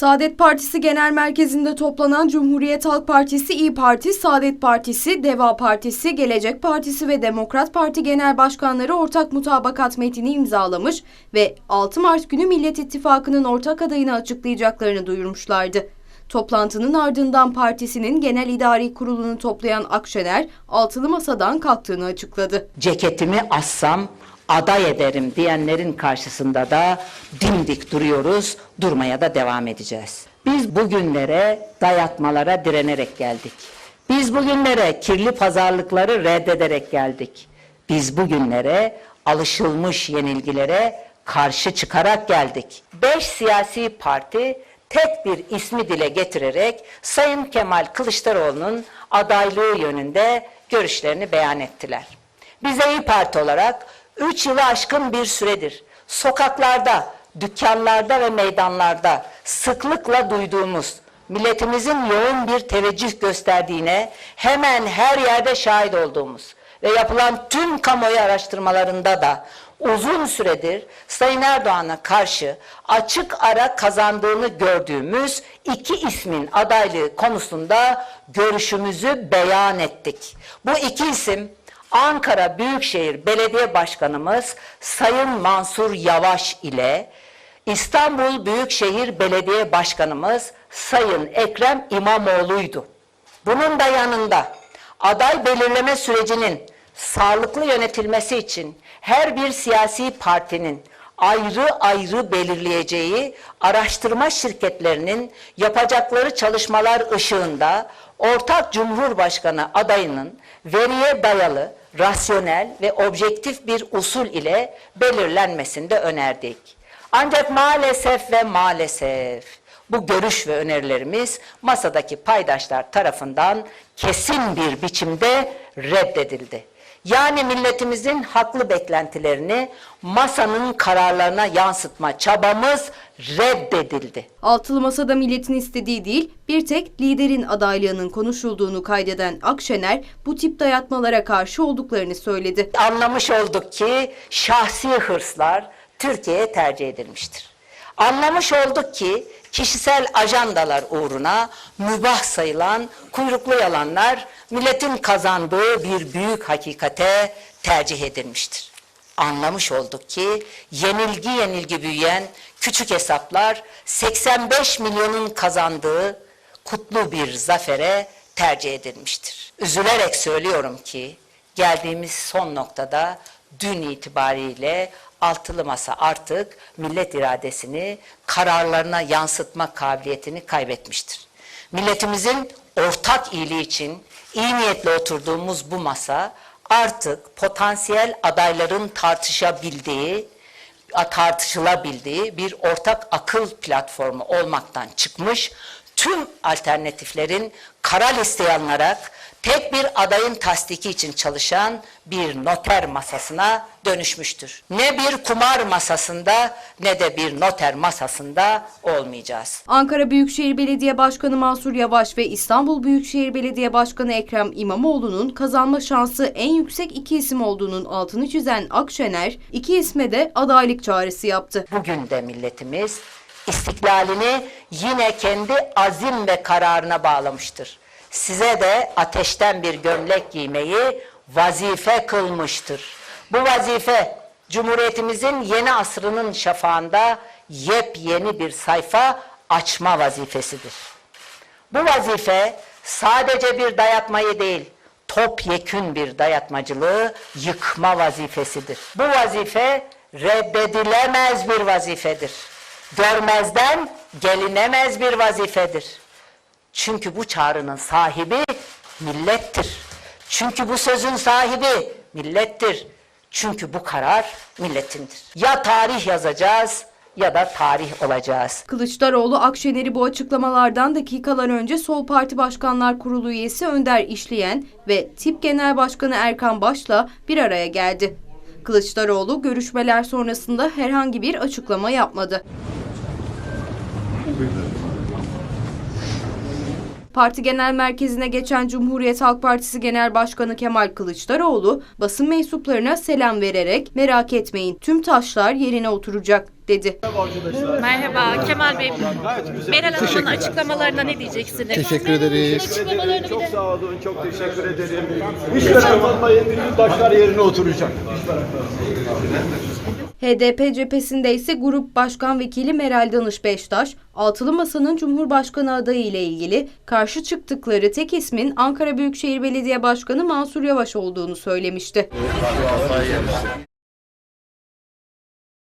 Saadet Partisi Genel Merkezi'nde toplanan Cumhuriyet Halk Partisi, İyi Parti, Saadet Partisi, Deva Partisi, Gelecek Partisi ve Demokrat Parti Genel Başkanları ortak mutabakat metnini imzalamış ve 6 Mart günü Millet İttifakı'nın ortak adayını açıklayacaklarını duyurmuşlardı. Toplantının ardından partisinin Genel İdari Kurulu'nu toplayan Akşener, altılı masadan kalktığını açıkladı. ceketimi assam aday ederim diyenlerin karşısında da dimdik duruyoruz, durmaya da devam edeceğiz. Biz bugünlere dayatmalara direnerek geldik. Biz bugünlere kirli pazarlıkları reddederek geldik. Biz bugünlere alışılmış yenilgilere karşı çıkarak geldik. Beş siyasi parti tek bir ismi dile getirerek Sayın Kemal Kılıçdaroğlu'nun adaylığı yönünde görüşlerini beyan ettiler. Bize İYİ Parti olarak 3 yılı aşkın bir süredir sokaklarda, dükkanlarda ve meydanlarda sıklıkla duyduğumuz milletimizin yoğun bir teveccüh gösterdiğine hemen her yerde şahit olduğumuz ve yapılan tüm kamuoyu araştırmalarında da uzun süredir Sayın Erdoğan'a karşı açık ara kazandığını gördüğümüz iki ismin adaylığı konusunda görüşümüzü beyan ettik. Bu iki isim Ankara Büyükşehir Belediye Başkanımız Sayın Mansur Yavaş ile İstanbul Büyükşehir Belediye Başkanımız Sayın Ekrem İmamoğlu'ydu. Bunun da yanında aday belirleme sürecinin sağlıklı yönetilmesi için her bir siyasi partinin ayrı ayrı belirleyeceği araştırma şirketlerinin yapacakları çalışmalar ışığında ortak Cumhurbaşkanı adayının veriye dayalı, rasyonel ve objektif bir usul ile belirlenmesini de önerdik. Ancak maalesef ve maalesef bu görüş ve önerilerimiz masadaki paydaşlar tarafından kesin bir biçimde reddedildi. Yani milletimizin haklı beklentilerini masanın kararlarına yansıtma çabamız reddedildi. Altılı Masa'da milletin istediği değil, bir tek liderin adaylığının konuşulduğunu kaydeden Akşener, bu tip dayatmalara karşı olduklarını söyledi. Anlamış olduk ki şahsi hırslar Türkiye'ye tercih edilmiştir. Anlamış olduk ki kişisel ajandalar uğruna mübah sayılan kuyruklu yalanlar milletin kazandığı bir büyük hakikate tercih edilmiştir. Anlamış olduk ki yenilgi yenilgi büyüyen küçük hesaplar 85 milyonun kazandığı kutlu bir zafere tercih edilmiştir. Üzülerek söylüyorum ki geldiğimiz son noktada dün itibariyle altılı masa artık millet iradesini kararlarına yansıtma kabiliyetini kaybetmiştir. Milletimizin ortak iyiliği için iyi niyetle oturduğumuz bu masa artık potansiyel adayların tartışabildiği, tartışılabildiği bir ortak akıl platformu olmaktan çıkmış, tüm alternatiflerin kara listeye alınarak tek bir adayın tasdiki için çalışan bir noter masasına dönüşmüştür. Ne bir kumar masasında ne de bir noter masasında olmayacağız. Ankara Büyükşehir Belediye Başkanı Mansur Yavaş ve İstanbul Büyükşehir Belediye Başkanı Ekrem İmamoğlu'nun kazanma şansı en yüksek iki isim olduğunun altını çizen Akşener, iki isme de adaylık çağrısı yaptı. Bugün de milletimiz istiklalini yine kendi azim ve kararına bağlamıştır. Size de ateşten bir gömlek giymeyi vazife kılmıştır. Bu vazife Cumhuriyetimizin yeni asrının şafağında yepyeni bir sayfa açma vazifesidir. Bu vazife sadece bir dayatmayı değil, topyekün bir dayatmacılığı yıkma vazifesidir. Bu vazife reddedilemez bir vazifedir. Görmezden gelinemez bir vazifedir. Çünkü bu çağrının sahibi millettir. Çünkü bu sözün sahibi millettir. Çünkü bu karar milletindir. Ya tarih yazacağız ya da tarih olacağız. Kılıçdaroğlu Akşener'i bu açıklamalardan dakikalar önce Sol Parti Başkanlar Kurulu üyesi Önder İşleyen ve Tip Genel Başkanı Erkan Baş'la bir araya geldi. Kılıçdaroğlu görüşmeler sonrasında herhangi bir açıklama yapmadı. Parti Genel Merkezi'ne geçen Cumhuriyet Halk Partisi Genel Başkanı Kemal Kılıçdaroğlu basın mensuplarına selam vererek merak etmeyin tüm taşlar yerine oturacak dedi. Merhaba Kemal Bey. Meral Hanım'ın açıklamalarına ne diyeceksiniz? Teşekkür ederiz. Çok sağ olun, çok teşekkür ederim. Hiç merak olmayın, bütün taşlar yerine oturacak. HDP cephesinde ise Grup Başkan Vekili Meral Danış Beştaş, Altılı Masa'nın Cumhurbaşkanı adayı ile ilgili karşı çıktıkları tek ismin Ankara Büyükşehir Belediye Başkanı Mansur Yavaş olduğunu söylemişti.